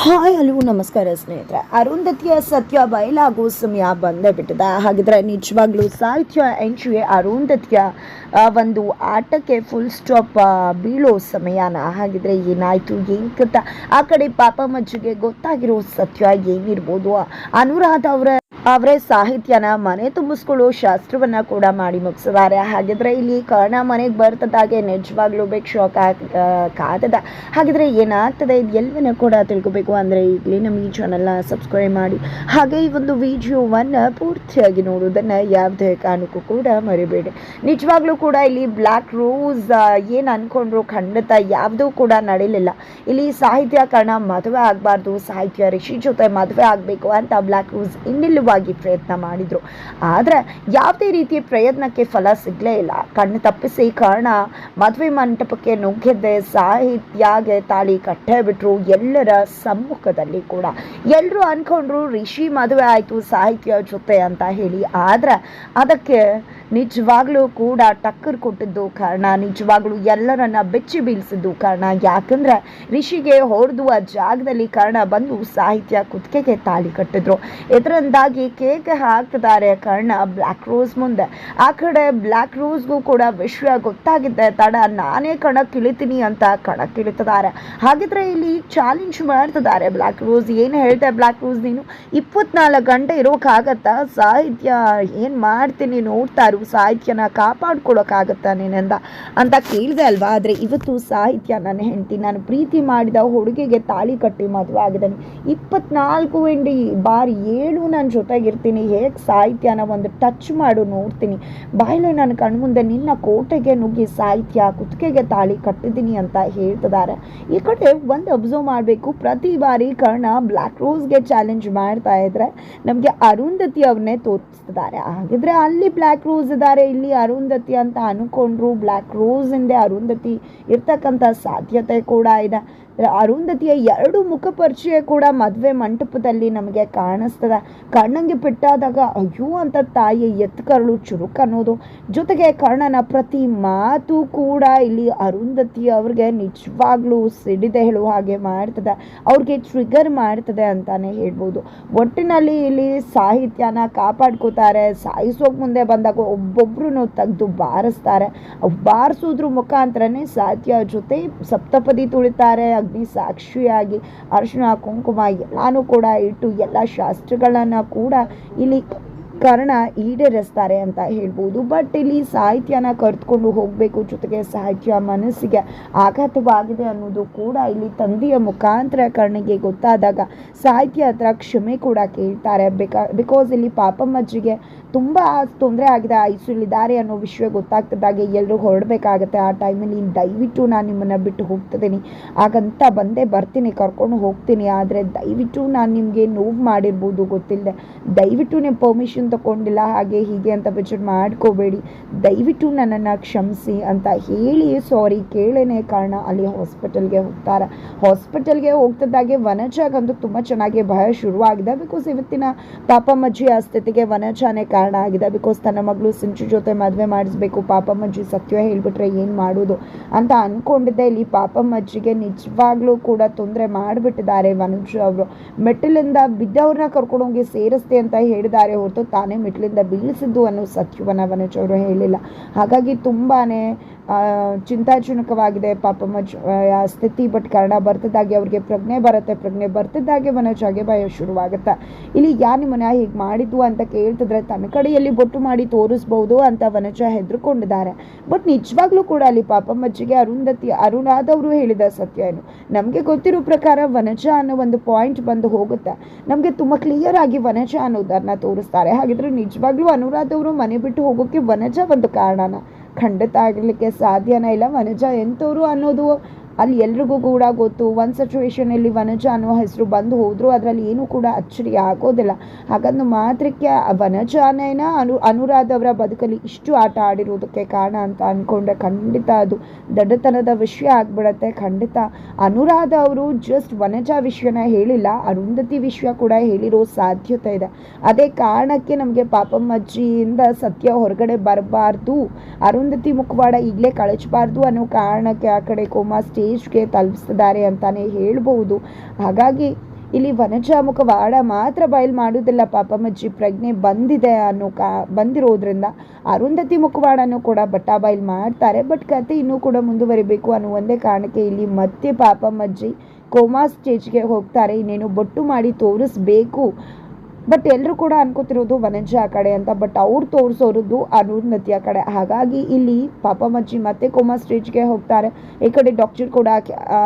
Hi, hello, ನಮಸ್ಕಾರ ಸ್ನೇಹಿತರೆ. ಅರುಂಧತಿಯ ಸತ್ಯ ಬಯಲಾಗೋ ಸಮಯ ಬಂದೇ ಬಿಟ್ಟಿದೆ. ಹಾಗಿದ್ರೆ ನಿಜವಾಗ್ಲೂ ಸಾಹಿತ್ಯ ಎಂಟ್ರಿ ಅರುಂಧತಿಯ ಒಂದು ಆಟಕ್ಕೆ ಫುಲ್ ಸ್ಟಾಪ್ ಬೀಳೋ ಸಮಯನ. ಹಾಗಿದ್ರೆ ಏನಾಯ್ತು, ಏನ್ ಕಥ? ಆ ಕಡೆ ಪಾಪ ಮಜ್ಜಿಗೆ ಗೊತ್ತಾಗಿರೋ ಸತ್ಯ ಏನಿರ್ಬೋದು? ಅನುರಾಧ ಅವರ ಅವರೇ ಸಾಹಿತ್ಯನ ಮನೆ ತುಂಬಿಸ್ಕೊಳ್ಳೋ ಶಾಸ್ತ್ರವನ್ನ ಕೂಡ ಮಾಡಿ ಮುಗಿಸಿದ್ದಾರೆ. ಹಾಗಿದ್ರೆ ಇಲ್ಲಿ ಕರ್ಣ ಮನೆಗೆ ಬರ್ತದಾಗೆ ನಿಜವಾಗ್ಲೂ ಬೇಕು ಶಾಕ್ ಕಾದದ. ಹಾಗಿದ್ರೆ ಏನಾಗ್ತದೆ ಇದು ಎಲ್ಲವನ್ನ ಕೂಡ ತಿಳ್ಕೊಬೇಕು ಅಂದರೆ ಈಗಲೇ ನಮ್ಮ ಈ ಚಾನಲ್ನ ಸಬ್ಸ್ಕ್ರೈಬ್ ಮಾಡಿ. ಹಾಗೆ ಈ ಒಂದು ವಿಡಿಯೋವನ್ನು ಪೂರ್ತಿಯಾಗಿ ನೋಡೋದನ್ನು ಯಾವುದೇ ಕಾರಣಕ್ಕೂ ಕೂಡ ಮರಿಬೇಡಿ. ನಿಜವಾಗ್ಲೂ ಕೂಡ ಇಲ್ಲಿ ಬ್ಲ್ಯಾಕ್ ರೋಸ್ ಏನು ಅನ್ಕೊಂಡ್ರು ಖಂಡಿತ ಯಾವುದೂ ಕೂಡ ನಡೀಲಿಲ್ಲ. ಇಲ್ಲಿ ಸಾಹಿತ್ಯ ಕರ್ಣ ಮದುವೆ ಆಗಬಾರ್ದು, ಸಾಹಿತ್ಯ ಋಷಿ ಜೊತೆ ಮದುವೆ ಆಗಬೇಕು ಅಂತ ಬ್ಲ್ಯಾಕ್ ರೋಸ್ ಇನ್ನಿಲ್ಲವಾಗಿ ಪ್ರಯತ್ನ ಮಾಡಿದ್ರು. ಆದರೆ ಯಾವುದೇ ರೀತಿಯ ಪ್ರಯತ್ನಕ್ಕೆ ಫಲ ಸಿಗಲೇ ಇಲ್ಲ. ಕಣ್ಣು ತಪ್ಪಿಸಿ ಕಾರಣ ಮದುವೆ ಮಂಟಪಕ್ಕೆ ನುಗ್ಗೆದ್ದೆ ಸಾಹಿತ್ಯಗೆ ತಾಳಿ ಕಟ್ಟೇ ಬಿಟ್ರು ಎಲ್ಲರ ಸಮ್ಮುಖದಲ್ಲಿ ಕೂಡ. ಎಲ್ಲರೂ ಅನ್ಕೊಂಡ್ರು, ರಿಷಿ ಮದುವೆ ಆಯಿತು ಸಾಹಿತ್ಯ ಜೊತೆ ಅಂತ ಹೇಳಿ. ಆದರೆ ಅದಕ್ಕೆ ನಿಜವಾಗ್ಲೂ ಕೂಡ ಟಕ್ಕರ್ ಕೊಟ್ಟಿದ್ದು ಕಾರಣ, ನಿಜವಾಗ್ಲೂ ಎಲ್ಲರನ್ನ ಬೆಚ್ಚಿ ಬೀಳಿಸಿದ್ದು ಕಾರಣ. ಯಾಕಂದ್ರೆ ರಿಷಿಗೆ ಹೊಡೆದು ಜಾಗದಲ್ಲಿ ಕಾರಣ ಬಂದು ಸಾಹಿತ್ಯ ಕುತ್ತಿಗೆಗೆ ತಾಳಿ ಕಟ್ಟಿದ್ರು. ಇದರಿಂದಾಗಿ ಕೇಕ್ ಹಾಕ್ತಿದ್ದಾರೆ ಕರ್ಣ ಬ್ಲ್ಯಾಕ್ ರೋಸ್ ಮುಂದೆ. ಆ ಕಡೆ ಬ್ಲ್ಯಾಕ್ ರೋಸ್ಗೂ ಕೂಡ ವಿಷಯ ಗೊತ್ತಾಗಿದ್ದೆ ತಡ ನಾನೇ ಕಣಕ್ಕಿಳಿತೀನಿ ಅಂತ ಕಣಕ್ಕಿಳಿತಿದ್ದಾರೆ ಹಾಗಿದ್ರೆ ಇಲ್ಲಿ ಚಾಲೆಂಜ್ ಮಾಡ್ತಿದ್ದಾರೆ ಬ್ಲ್ಯಾಕ್ ರೋಸ್ ಏನು ಹೇಳ್ತೆ ಬ್ಲ್ಯಾಕ್ ರೋಸ್ ನೀನು? ಇಪ್ಪತ್ನಾಲ್ಕು ಗಂಟೆ ಇರೋಕ್ಕಾಗತ್ತಾ ಸಾಹಿತ್ಯ ಏನು ಮಾಡ್ತೀನಿ ನೋಡ್ತಾರು ಸಾಹಿತ್ಯನ ಕಾಪಾಡ್ಕೊಳಕ್ಕಾಗತ್ತಾ ನೀನೆಂದ ಅಂತ ಕೇಳಿದೆ ಅಲ್ವಾ? ಆದರೆ ಇವತ್ತು ಸಾಹಿತ್ಯ ನನ್ನ ಹೆಂಡತಿ, ನಾನು ಪ್ರೀತಿ ಮಾಡಿದ ಹುಡುಗಿಗೆ ತಾಳಿ ಕಟ್ಟಿ ಮದುವೆ ಆಗಿದ್ದಾನೆ ಇಪ್ಪತ್ನಾಲ್ಕು ಎಂಡಿ ಬಾರಿ ಏಳು ನನ್ನ ಜೊತೆಗಿರ್ತೀನಿ. ಹೇಗೆ ಸಾಹಿತ್ಯನ ಒಂದು ಟಚ್ ಮಾಡು ನೋಡ್ತೀನಿ. ಬಾಯಿಲೆ ನನ್ನ ಕಣ್ಮುಂದೆ ನಿನ್ನ ಕೋಟೆಗೆ ನುಗ್ಗಿ ಸಾಹಿತ್ಯ, ಕುತ್ತಿಗೆಗೆ ತಾಳಿ ಕಟ್ಟಿದ್ದೀನಿ ಅಂತ ಹೇಳ್ತಿದ್ದಾರೆ ಈ ಕಡೆ ಒಂದು ಅಬ್ಸರ್ವ್ ಮಾಡಬೇಕು. ಪ್ರತಿ ಬಾರಿ ಕರ್ಣ ಬ್ಲ್ಯಾಕ್ ರೋಸ್ಗೆ ಚಾಲೆಂಜ್ ಮಾಡ್ತಾ ಇದ್ರೆ ನಮಗೆ ಅರುಂಧತಿ ಅವ್ರನ್ನೇ ತೋರಿಸ್ತಿದ್ದಾರೆ ಹಾಗಿದ್ರೆ ಅಲ್ಲಿ ಬ್ಲ್ಯಾಕ್ ರೋಸ್ ಇದ್ದಾರೆ ಇಲ್ಲಿ ಅರುಂಧತಿ ಅಂತ ಅನ್ಕೊಂಡ್ರು. ಬ್ಲ್ಯಾಕ್ ರೋಸ್ ಹಿಂದೆ ಅರುಂಧತಿ ಇರ್ತಕ್ಕಂಥ ಸಾಧ್ಯತೆ ಕೂಡ ಇದೆ. ಅರುಂಧತಿಯ ಎರಡು ಮುಖ ಪರಿಚಯ ಕೂಡ ಮದುವೆ ಮಂಟಪದಲ್ಲಿ ನಮಗೆ ಕಾಣಿಸ್ತದೆ. ಕಣ್ಣಂಗೆ ಬಿಟ್ಟಾದಾಗ ಅಯ್ಯೋ, ಅಂತ ತಾಯಿ ಎತ್ಕರಳು ಚುರುಕ್ ಅನ್ನೋದು. ಜೊತೆಗೆ ಕರ್ಣನ ಪ್ರತಿ ಮಾತು ಕೂಡ ಇಲ್ಲಿ ಅರುಂಧತಿ ಅವ್ರಿಗೆ ನಿಜವಾಗ್ಲೂ ಸಿಡಿದೆ ಹೇಳುವ ಹಾಗೆ ಮಾಡ್ತದೆ. ಅವ್ರಿಗೆ ಟ್ರಿಗರ್ ಮಾಡ್ತದೆ ಅಂತಾನೆ ಹೇಳ್ಬೋದು. ಒಟ್ಟಿನಲ್ಲಿ ಇಲ್ಲಿ ಸಾಹಿತ್ಯನ ಕಾಪಾಡ್ಕೋತಾರೆ. ಸಾಯಿಸೋಕೆ ಮುಂದೆ ಬಂದಾಗ ಒಬ್ಬೊಬ್ರು ತೆಗೆದು ಬಾರಿಸ್ತಾರೆ. ಬಾರಿಸೋದ್ರ ಮುಖಾಂತರನೇ ಸಾಹಿತ್ಯ ಜೊತೆ ಸಪ್ತಪದಿ ತುಳಿತಾರೆ. ಅಗ್ನಿ ಸಾಕ್ಷಿಯಾಗಿ ಅರಿಶಿಣ ಕುಂಕುಮ ಎಲ್ಲನೂ ಕೂಡ ಇಟ್ಟು ಎಲ್ಲ ಶಾಸ್ತ್ರಗಳನ್ನು ಕೂಡ ಇಲ್ಲಿ ಕರ್ಣ ಈಡೇರಿಸ್ತಾರೆ ಅಂತ ಹೇಳ್ಬೋದು. ಬಟ್ ಇಲ್ಲಿ ಸಾಹಿತ್ಯನ ಕರೆದುಕೊಂಡು ಹೋಗಬೇಕು ಜೊತೆಗೆ ಸಾಹಿತ್ಯ ಮನಸ್ಸಿಗೆ ಆಘಾತವಾಗಿದೆ ಅನ್ನೋದು ಕೂಡ ಇಲ್ಲಿ ತಂದೆಯ ಮುಖಾಂತರ ಕರ್ಣಿಗೆ ಗೊತ್ತಾದಾಗ ಸಾಹಿತ್ಯ ಹತ್ರ ಕ್ಷಮೆ ಕೂಡ ಕೇಳ್ತಾರೆ. ಬಿಕಾ ಬಿಕಾಸ್ ಇಲ್ಲಿ ಪಾಪಮ್ಮಜ್ಜಿಗೆ ತುಂಬ ತೊಂದರೆ ಆಗಿದೆ ಐಸಿಲಿದ್ದಾರೆ ಅನ್ನೋ ವಿಷಯ ಗೊತ್ತಾಗ್ತದಾಗೆ ಎಲ್ಲರೂ ಹೊರಡಬೇಕಾಗತ್ತೆ. ಆ ಟೈಮಲ್ಲಿ ದಯವಿಟ್ಟು ನಾನು ನಿಮ್ಮನ್ನು ಬಿಟ್ಟು ಹೋಗ್ತಿದ್ದೀನಿ. ಹಾಗಂತ ಬಂದೇ ಬರ್ತೀನಿ, ಕರ್ಕೊಂಡು ಹೋಗ್ತೀನಿ. ಆದರೆ ದಯವಿಟ್ಟು ನಾನು ನಿಮಗೆ ನೋವು ಮಾಡಿರ್ಬೋದು ಗೊತ್ತಿಲ್ಲದೆ ದಯವಿಟ್ಟು ನೀವು ಪರ್ಮಿಷನ್ ತಗೊಂಡಿಲ್ಲ, ಹಾಗೆ ಹೀಗೆ ಅಂತ ವಿಚಾರ ಮಾಡ್ಕೋಬೇಡಿ. ದಯವಿಟ್ಟು ನನ್ನನ್ನು ಕ್ಷಮಿಸಿ ಅಂತ ಹೇಳಿ ಸಾರಿ ಕೇಳೇನೆ ಕಾರಣ ಅಲ್ಲಿ ಹಾಸ್ಪಿಟಲ್ಗೆ ಹೋಗ್ತಾರೆ. ಹಾಸ್ಪಿಟಲ್ಗೆ ಹೋಗ್ತಿದ್ದಾಗೆ ವನಜಾಗಂತೂ ತುಂಬ ಚೆನ್ನಾಗಿ ಭಯ ಶುರುವಾಗಿದೆ. ಬಿಕಾಸ್ ಇವತ್ತಿನ ಪಾಪ ಆ ಸ್ಥಿತಿಗೆ ವನಜಾನೇ ಕಾರಣ. ಆಗಿದೆ. ಬಿಕಾಸ್ ತನ್ನ ಮಗಳು ಸಿಂಚು ಜೊತೆ ಮದುವೆ ಮಾಡಿಸ್ಬೇಕು. ಪಾಪಮ್ಮಜ್ಜಿ ಸತ್ಯ ಹೇಳ್ಬಿಟ್ರೆ ಏನು ಮಾಡೋದು? ಅಂತ ಅಂದ್ಕೊಂಡಿದ್ದೆ ಇಲ್ಲಿ ಪಾಪಮ್ಮಜ್ಜಿಗೆ ನಿಜವಾಗ್ಲೂ ಕೂಡ ತೊಂದರೆ ಮಾಡಿಬಿಟ್ಟಿದ್ದಾರೆ ವನಜ್ ಅವರು. ಮೆಟ್ಟಿಲಿಂದ ಬಿದ್ದವ್ರನ್ನ ಕರ್ಕೊಂಡೋಗಿ ಸೇರಿಸ್ತೆ ಅಂತ ಹೇಳಿದ್ದಾರೆ. ಹೊರತು ತಾನೇ ಮೆಟ್ಟಿಲಿಂದ ಬೀಳಿಸಿದ್ದು ಅನ್ನೋ ಸತ್ಯವನ್ನು ವನಜ್ ಅವರು ಹೇಳಿಲ್ಲ. ಹಾಗಾಗಿ ತುಂಬಾನೇ ಆ, ಚಿಂತಾಜನಕವಾಗಿದೆ. ಪಾಪ ಮಜ್ ಸ್ಥಿತಿ ಬಟ್ ಕನ್ನಡ ಬರ್ತದಾಗೆ ಅವ್ರಿಗೆ ಪ್ರಜ್ಞೆ ಬರುತ್ತೆ. ಪ್ರಜ್ಞೆ ಬರ್ತಿದ್ದಾಗೆ ಹಾಗೆ ಭಯ ಶುರುವಾಗುತ್ತೆ. ಇಲ್ಲಿ ಯಾ ನಿಮ್ಮನ್ನ ಹೀಗೆ ಮಾಡಿದ್ದು ಅಂತ ಕೇಳ್ತಿದ್ರೆ ತನ್ನ ಕಡೆಯಲ್ಲಿ ಬೊಟ್ಟು ಮಾಡಿ ತೋರಿಸ್ಬೋದು ಅಂತ ವನಜ ಹೆದರ್ಕೊಂಡಿದ್ದಾರೆ. ಬಟ್ ನಿಜವಾಗ್ಲೂ ಕೂಡ ಅಲ್ಲಿ ಪಾಪಮ್ಮಜ್ಜಿಗೆ ಅರುಂಧತಿ ಅರುಣಾದವರು ಹೇಳಿದ ಸತ್ಯ ಏನು? ನಮಗೆ ಗೊತ್ತಿರೋ ಪ್ರಕಾರ ವನಜ ಅನ್ನೋ ಒಂದು ಪಾಯಿಂಟ್ ಬಂದು ಹೋಗುತ್ತೆ. ನಮಗೆ ತುಂಬ ಕ್ಲಿಯರ್ ಆಗಿ ವನಜ ಅನ್ನೋದನ್ನ ತೋರಿಸ್ತಾರೆ. ಹಾಗಿದ್ರೆ ನಿಜವಾಗ್ಲೂ ಅನುರಾಧವರು ಮನೆ ಬಿಟ್ಟು ಹೋಗೋಕ್ಕೆ ವನಜ ಒಂದು ಕಾರಣನ? ಖಂಡಿತ ಆಗಲಿಕ್ಕೆ ಸಾಧ್ಯನೇ ಇಲ್ಲ. ವನಜ ಎಂಥವ್ರು ಅನ್ನೋದು ಅಲ್ಲಿ ಎಲ್ರಿಗೂ ಕೂಡ ಗೊತ್ತು. ಒಂದು ಸಿಚುವೇಶನಲ್ಲಿ ವನಜ ಅನ್ನೋ ಹೆಸರು ಬಂದು ಹೋದ್ರು, ಅದರಲ್ಲಿ ಏನೂ ಕೂಡ ಅಚ್ಚರಿ ಆಗೋದಿಲ್ಲ. ಹಾಗಂದು ಮಾತ್ರಕ್ಕೆ ವನಜಾನೇನ ಅನು, ಅನುರಾಧ ಅವರ ಬದುಕಲ್ಲಿ ಇಷ್ಟು ಆಟ ಆಡಿರೋದಕ್ಕೆ ಕಾರಣ ಅಂತ ಅಂದ್ಕೊಂಡ್ರೆ ಖಂಡಿತ ಅದು ದಡ್ಡತನದ ವಿಷಯ ಆಗ್ಬಿಡತ್ತೆ. ಖಂಡಿತ ಅನುರಾಧ ಅವರು ಜಸ್ಟ್ ವನಜ ವಿಷಯನ ಹೇಳಿಲ್ಲ, ಅರುಂಧತಿ ವಿಷಯ ಕೂಡ ಹೇಳಿರೋ ಸಾಧ್ಯತೆ ಇದೆ. ಅದೇ ಕಾರಣಕ್ಕೆ ನಮಗೆ ಪಾಪಮ್ಮಜ್ಜಿಯಿಂದ ಸತ್ಯ ಹೊರಗಡೆ ಬರಬಾರ್ದು. ಅರುಂಧತಿ ಮುಖವಾಡ ಈಗಲೇ ಕಳಚಬಾರ್ದು ಅನ್ನೋ ಕಾರಣಕ್ಕೆ ಆ ಕಡೆ ಕೋಮಾಸ್ಟಿ ಸ್ಟೇಜ್ಗೆ ತಲುಪಿಸಿದ್ದಾರೆ ಅಂತಾನೆ ಹೇಳ್ಬೋದು ಹಾಗಾಗಿ ಇಲ್ಲಿ ವನಜಾಮುಖ ವಾಡ ಮಾತ್ರ ಬಯಲು ಮಾಡುವುದಿಲ್ಲ. ಪಾಪಮ್ಮಜ್ಜಿ ಪ್ರಜ್ಞೆ ಬಂದಿದೆ ಅನ್ನೋ ಕಾ, ಬಂದಿರೋದ್ರಿಂದ ಅರುಂಧತಿ ಮುಖವಾಡನೂ ಕೂಡ ಬಟ್ಟ ಬಯಲು ಮಾಡ್ತಾರೆ. ಬಟ್ ಕತೆ ಇನ್ನೂ ಕೂಡ ಮುಂದುವರಿಬೇಕು ಅನ್ನೋ ಒಂದೇ ಕಾರಣಕ್ಕೆ ಇಲ್ಲಿ ಮತ್ತೆ ಪಾಪಮ್ಮಜ್ಜಿ ಕೋಮಾ ಸ್ಟೇಜ್ಗೆ ಹೋಗ್ತಾರೆ. ಇನ್ನೇನು ಬೊಟ್ಟು ಮಾಡಿ ತೋರಿಸ್ಬೇಕು. ಬಟ್ ಎಲ್ಲರೂ ಕೂಡ ಅನ್ಕೋತಿರೋದು ವನಜ ಆ ಕಡೆ ಅಂತ ಬಟ್ ಅವ್ರು ತೋರಿಸೋರದ್ದು ಅರುಂಧತಿ ಆ ಕಡೆ. ಹಾಗಾಗಿ ಇಲ್ಲಿ ಪಾಪಮ್ಮಜ್ಜಿ ಮತ್ತೆ ಕೋಮಾ ಸ್ಟೇಜ್ಗೆ ಹೋಗ್ತಾರೆ. ಈ ಕಡೆ ಡಾಕ್ಟರ್ ಕೂಡ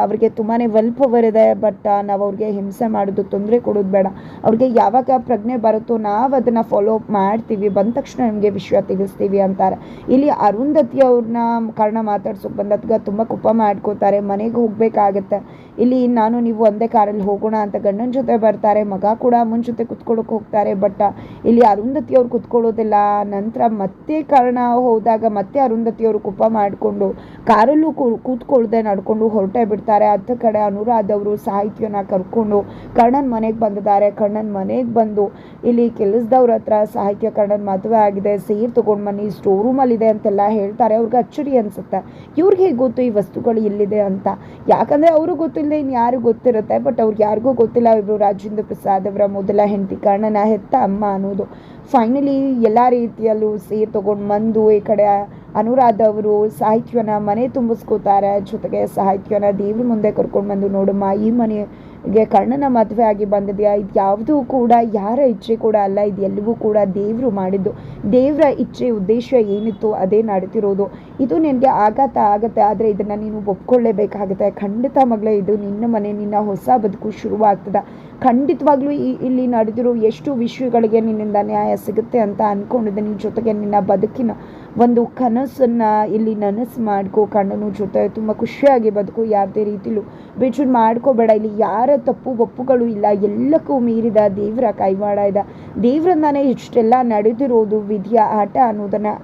ಅವ್ರಿಗೆ ತುಂಬಾ ವೆಲ್ ಪವರ್ ಇದೆ ಬಟ್ ನಾವು ಅವ್ರಿಗೆ ಹಿಂಸೆ ಮಾಡೋದು ತೊಂದರೆ ಕೊಡೋದು ಬೇಡ. ಅವ್ರಿಗೆ ಯಾವಾಗ ಪ್ರಜ್ಞೆ ಬರುತ್ತೋ ನಾವು ಅದನ್ನು ಫಾಲೋ ಅಪ್ ಮಾಡ್ತೀವಿ, ಬಂದ ತಕ್ಷಣ ನಿಮಗೆ ವಿಷಯ ತಿಳಿಸ್ತೀವಿ ಅಂತಾರೆ. ಇಲ್ಲಿ ಅರುಂಧತಿ ಅವ್ರನ್ನ ಕಾರಣ ಮಾತಾಡ್ಸೋಕೆ ಬಂದಾಗ ತುಂಬ ಕುಪ್ಪ ಮಾಡ್ಕೋತಾರೆ, ಮನೆಗೆ ಹೋಗಬೇಕಾಗತ್ತೆ. ಇಲ್ಲಿ ನಾನು, ನೀವು ಒಂದೇ ಕಾರಲ್ಲಿ ಹೋಗೋಣ ಅಂತ ಗಂಡನ ಜೊತೆ ಬರ್ತಾರೆ, ಮಗ ಕೂಡ ಅಮ್ಮನ ಜೊತೆ ಹೋಗ್ತಾರೆ ಬಟ್ ಇಲ್ಲಿ ಅರುಂಧತಿ ಅವ್ರು ಕುತ್ಕೊಳ್ಳೋದಿಲ್ಲ ನಂತರ ಮತ್ತೆ ಕಾರಣ ಹೋದಾಗ ಮತ್ತೆ ಅರುಂಧತಿ ಅವರು ಕುಪ ಮಾಡಿಕೊಂಡು, ಕಾರಲ್ಲೂ ಕೂತ್ಕೊಳ್ಳದೆ ನಡ್ಕೊಂಡು ಹೊರಟೇ ಬಿಡ್ತಾರೆ. ಅತ್ತ ಕಡೆ ಅನುರಾಧವರು ಸಾಹಿತ್ಯನ ಕರ್ಕೊಂಡು ಕರ್ಣನ್ ಮನೆಗೆ ಬಂದಿದ್ದಾರೆ. ಕರ್ಣನ್ ಮನೆಗೆ ಬಂದು ಇಲ್ಲಿ ಕೆಲಸದವ್ರ ಹತ್ರ ಸಾಹಿತ್ಯ ಕರ್ಣನ್ ಮದುವೆ ಆಗಿದೆ, ಸೇರ್ ತಗೊಂಡು ಬನ್ನಿ ಸ್ಟೋರ್ ರೂಮಲ್ಲಿದೆ ಅಂತೆಲ್ಲ ಹೇಳ್ತಾರೆ. ಅವ್ರಿಗೆ ಅಚ್ಚರಿ ಅನ್ಸುತ್ತೆ. ಇವ್ರಿಗೆ ಹೇಗೆ ಗೊತ್ತು ಈ ವಸ್ತುಗಳು ಎಲ್ಲಿದೆ ಅಂತ? ಯಾಕಂದ್ರೆ ಅವರು ಗೊತ್ತಿಲ್ಲದೆ ಇನ್ನು ಯಾರು ಗೊತ್ತಿರುತ್ತೆ ಬಟ್ ಅವ್ರಿಗೆ ಯಾರಿಗೂ ಗೊತ್ತಿಲ್ಲ ಇವರು ರಾಜೇಂದ್ರ ಪ್ರಸಾದ್ ಅವರ ಮೊದಲ ಹೆಂಡತಿ ಕರ್ಣನ ಹೆತ್ತ ಅಮ್ಮ ಅನ್ನೋದು. ಫೈನಲಿ ಎಲ್ಲ ರೀತಿಯಲ್ಲೂ ಸೇರ್ ತೊಗೊಂಡು ಬಂದು ಈ ಕಡೆ ಅನುರಾಧ ಅವರು ಸಾಹಿತ್ಯನ ಮನೆ ತುಂಬಿಸ್ಕೋತಾರೆ, ಜೊತೆಗೆ ಸಾಹಿತ್ಯನ ದೇವ್ರ ಮುಂದೆ ಕರ್ಕೊಂಡು ಬಂದು, ನೋಡಮ್ಮ, ಈ ಮನೆಗೆ ಕಣ್ಣನ ಮದುವೆ ಆಗಿ ಬಂದಿದೆಯಾ? ಇದು ಯಾವುದೂ ಕೂಡ, ಯಾರ ಇಚ್ಛೆ ಕೂಡ ಅಲ್ಲ, ಇದು ಎಲ್ಲವೂ ಕೂಡ ದೇವರು ಮಾಡಿದ್ದು. ದೇವರ ಇಚ್ಛೆ, ಉದ್ದೇಶ ಏನಿತ್ತು ಅದೇ ನಡೀತಿರೋದು. ಇದು ನಿನಗೆ ಆಘಾತ ಆಗುತ್ತೆ, ಆದರೆ ಇದನ್ನು ನೀನು ಒಪ್ಕೊಳ್ಳೇಬೇಕಾಗುತ್ತೆ ಖಂಡಿತ ಮಗಳೇ, ಇದು ನಿನ್ನ ಮನೆ, ನಿನ್ನ ಹೊಸ ಬದುಕು ಶುರುವಾಗ್ತದೆ. ಖಂಡಿತವಾಗ್ಲೂ ಈ, ಇಲ್ಲಿ ನಡೆದಿರೋ ಎಷ್ಟು ವಿಷಯಗಳಿಗೆ ನಿನ್ನಿಂದ ನ್ಯಾಯ ಸಿಗುತ್ತೆ ಅಂತ ಅಂದ್ಕೊಂಡಿದ್ದೀನಿ ಜೊತೆಗೆ ನಿನ್ನ ಬದುಕಿನ ಒಂದು ಕನಸನ್ನು ಇಲ್ಲಿ ನನಸು ಮಾಡ್ಕೋ ಕಣ್ಣನ ಜೊತೆ ತುಂಬ ಖುಷಿಯಾಗಿ ಬದುಕು, ಯಾವುದೇ ರೀತಿಲೂ ಬೇಜಾರು ಮಾಡ್ಕೋಬೇಡ. ಇಲ್ಲಿ ಯಾರ ತಪ್ಪು ಒಪ್ಪುಗಳು ಇಲ್ಲ. ಎಲ್ಲಕ್ಕೂ ಮೀರಿದ ದೇವರ ಕೈವಾಡ ಇದೆ. ದೇವ್ರಿಂದಾನೇ ಇಷ್ಟೆಲ್ಲ ನಡೆದಿರೋದು ವಿಧಿಯ ಆಟ ಅನ್ನೋದನ್ನು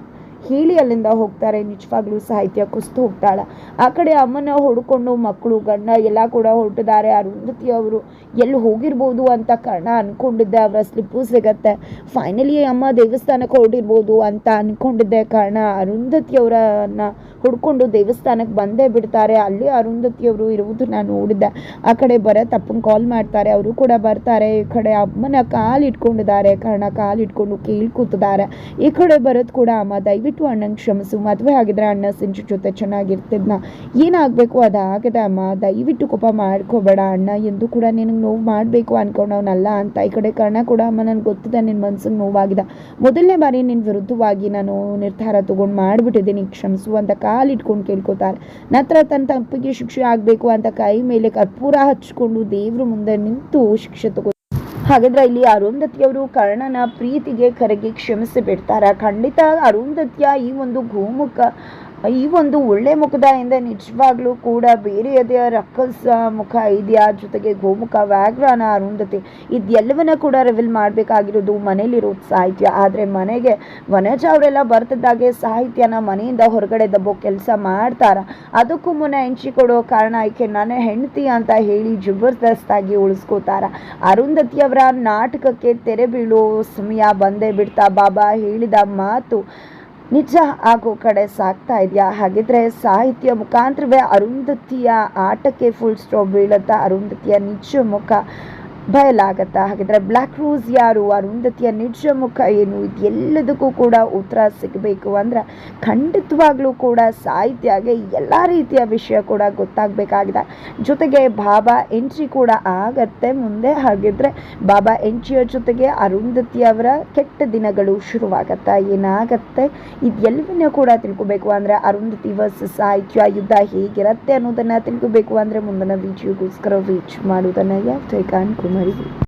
ಹೇಳಿ ಅಲ್ಲಿಂದ ಹೋಗ್ತಾರೆ. ನಿಜವಾಗ್ಲೂ ಸಾಹಿತ್ಯ ಕುಸ್ತು ಹೋಗ್ತಾಳೆ. ಆ ಕಡೆ ಅಮ್ಮನ ಹೊಡ್ಕೊಂಡು ಮಕ್ಕಳು, ಗಂಡ ಎಲ್ಲ ಕೂಡ ಹೊರಟಿದ್ದಾರೆ. ಅರುಂಧತಿ ಅವರು ಎಲ್ಲಿ ಹೋಗಿರ್ಬೋದು ಅಂತ ಕರ್ಣ ಅನ್ಕೊಂಡಿದ್ದೆ. ಅವರ ಸ್ಲಿಪ್ಪು ಸಿಗತ್ತೆ. ಫೈನಲಿ ಅಮ್ಮ ದೇವಸ್ಥಾನಕ್ಕೆ ಹೊರಟಿರ್ಬೋದು ಅಂತ ಅನ್ಕೊಂಡಿದ್ದೆ ಕಾರಣ. ಅರುಂಧತಿ ಅವರನ್ನ ಹುಡ್ಕೊಂಡು ದೇವಸ್ಥಾನಕ್ಕೆ ಬಂದೇ ಬಿಡ್ತಾರೆ. ಅಲ್ಲಿ ಅರುಂಧತಿಯವರು ಇರುವುದು ನಾನು ನೋಡಿದ್ದೆ. ಆ ಕಡೆ ಬರೋ ತಪ್ಪನ್ನು ಕಾಲ್ ಮಾಡ್ತಾರೆ. ಅವರು ಕೂಡ ಬರ್ತಾರೆ. ಈ ಕಡೆ ಅಮ್ಮನ ಕಾಲು ಇಟ್ಕೊಂಡಿದ್ದಾರೆ. ಕಾರಣ ಕಾಲು ಇಟ್ಕೊಂಡು ಕೇಳಿ ಕೂತಿದ್ದಾರೆ. ಈ ಕಡೆ ಬರೋದು ಕೂಡ, ಅಮ್ಮ, ದಯವಿಟ್ಟು ಅಣ್ಣಂಗೆ ಕ್ಷಮಿಸು. ಮದುವೆ ಆಗಿದ್ರೆ ಅಣ್ಣ ಸಿಂಚು ಜೊತೆ ಚೆನ್ನಾಗಿರ್ತಿದ್ನ. ಏನಾಗಬೇಕು ಅದಾಗದೆ ಅಮ್ಮ? ದಯವಿಟ್ಟು ಕೋಪ ಮಾಡ್ಕೋಬೇಡ ಅಣ್ಣ. ಎಂದು ಕೂಡ ನಿನಗೆ ನೋವು ಮಾಡಬೇಕು ಅನ್ಕೊಂಡವನಲ್ಲ ಅಂತ. ಈ ಕಡೆ ಕರ್ಣ ಕೂಡ, ಅಮ್ಮ, ನನಗೆ ಗೊತ್ತಿದೆ. ನಿನ್ನ ಮನ್ಸಿಗೆ ನೋವಾಗಿದೆ. ಮೊದಲನೇ ಬಾರಿ ನಿನ್ನ ವಿರುದ್ಧವಾಗಿ ನಾನು ನಿರ್ಧಾರ ತಗೊಂಡು ಮಾಡಿಬಿಟ್ಟಿದ್ದೀನಿ. ಕ್ಷಮಿಸು ಅಂತ ಕಾಲಿಟ್ಕೊಂಡು ಕೇಳ್ಕೊತಾರೆ. ನತ್ರ ತನ್ನ ತಪ್ಪಿಗೆ ಶಿಕ್ಷೆ ಆಗಬೇಕು ಅಂತ ಕೈ ಮೇಲೆ ಕರ್ಪೂರ ಹಚ್ಕೊಂಡು ದೇವ್ರ ಮುಂದೆ ನಿಂತು ಶಿಕ್ಷೆ ತಗೋ ಹಾಗಾದ್ರೆ ಇಲ್ಲಿ ಅರುಂಧತಿಯವರು ಕರ್ಣನ ಪ್ರೀತಿಗೆ ಕರಗಿ ಕ್ಷಮಿಸಿ ಬಿಡ್ತಾರ ಖಂಡಿತ ಅರುಂಧತಿಯ ಈ ಒಂದು ಗೋಮುಖ ಈ ಒಂದು ಒಳ್ಳೆ ಮುಖದ ಹಿಂದೆ ನಿಜವಾಗ್ಲೂ ಕೂಡ ಬೇರೆಯದೇ ರಕ್ಕಸ ಮುಖ ಇದೆಯಾ? ಜೊತೆಗೆ ಗೋಮುಖ, ವ್ಯಾಘ್ರನ, ಅರುಂಧತಿ ಇದೆಲ್ಲವನ್ನ ಕೂಡ ರಿವೀಲ್ ಮಾಡಬೇಕಾಗಿರೋದು ಮನೇಲಿರೋ ಸಾಹಿತ್ಯ. ಆದರೆ ಮನೆಗೆ ವನಜ ಅವರೆಲ್ಲ ಬರ್ತಿದ್ದಾಗೆ ಸಾಹಿತ್ಯನ ಮನೆಯಿಂದ ಹೊರಗಡೆ ದಬ್ಬೋ ಕೆಲಸ ಮಾಡ್ತಾರ. ಅದಕ್ಕೂ ಮುನ್ನ ಹೆಂಚಿ ಕೊಡೋ ಕಾರಣ ಆಯ್ಕೆ ನನ್ನ ಹೆಂಡತಿ ಅಂತ ಹೇಳಿ ಜಬರ್ದಸ್ತಾಗಿ ಉಳಿಸ್ಕೋತಾರ. ಅರುಂಧತಿಯವರ ನಾಟಕಕ್ಕೆ ತೆರೆ ಬೀಳೋ ಸಮಯ ಬಂದೇ ಬಿಡ್ತಾ ಬಾಬಾ ಹೇಳಿದ ಮಾತು ನಿಜ ಆಗೋ ಕಡೆ ಸಾಗ್ತಾ ಇದೆಯಾ? ಹಾಗಿದ್ರೆ ಸಾಹಿತ್ಯ ಮುಖಾಂತರವೇ ಅರುಂಧತಿಯ ಆಟಕ್ಕೆ ಫುಲ್ ಸ್ಟಾಪ್ ಬೀಳುತ್ತಾ? ಅರುಂಧತಿಯ ನಿಜ ಮುಖ ಬಯಲಾಗತ್ತಾ? ಹಾಗಿದ್ರೆ ಬ್ಲ್ಯಾಕ್ ರೋಸ್ ಯಾರು? ಅರುಂಧತಿಯ ನಿಜ ಮುಖ ಏನು? ಇದೆಲ್ಲದಕ್ಕೂ ಕೂಡ ಉತ್ತರ ಸಿಗಬೇಕು ಅಂದ್ರೆ ಖಂಡಿತವಾಗ್ಲೂ ಕೂಡ ಸಾಹಿತ್ಯಗೆ ಎಲ್ಲ ರೀತಿಯ ವಿಷಯ ಕೂಡ ಗೊತ್ತಾಗಬೇಕಾಗಿದೆ. ಜೊತೆಗೆ ಬಾಬಾ ಎಂಟ್ರಿ ಕೂಡ ಆಗತ್ತೆ ಮುಂದೆ. ಹಾಗಿದ್ರೆ ಬಾಬಾ ಎಂಟ್ರಿಯ ಜೊತೆಗೆ ಅರುಂಧತಿಯವರ ಕೆಟ್ಟ ದಿನಗಳು ಶುರುವಾಗತ್ತಾ? ಏನಾಗತ್ತೆ? ಇದೆಲ್ಲವನ್ನ ಕೂಡ ತಿಳ್ಕೊಬೇಕು ಅಂದ್ರೆ ಅರುಂಧತಿ ವರ್ಸಸ್ ಸಾಹಿತ್ಯ ಯುದ್ಧ ಹೇಗಿರತ್ತೆ ಅನ್ನೋದನ್ನ ತಿಳ್ಕೊಬೇಕು ಅಂದ್ರೆ ಮುಂದಿನ ವಿಡಿಯೋಗೋಸ್ಕರ ವೇಟ್ ಮಾಡೋದನ್ನ ಯಾವತ್ತೇ ಅನ್ಕೊಂಡ್ ಮಾಡಿದ್ವಿ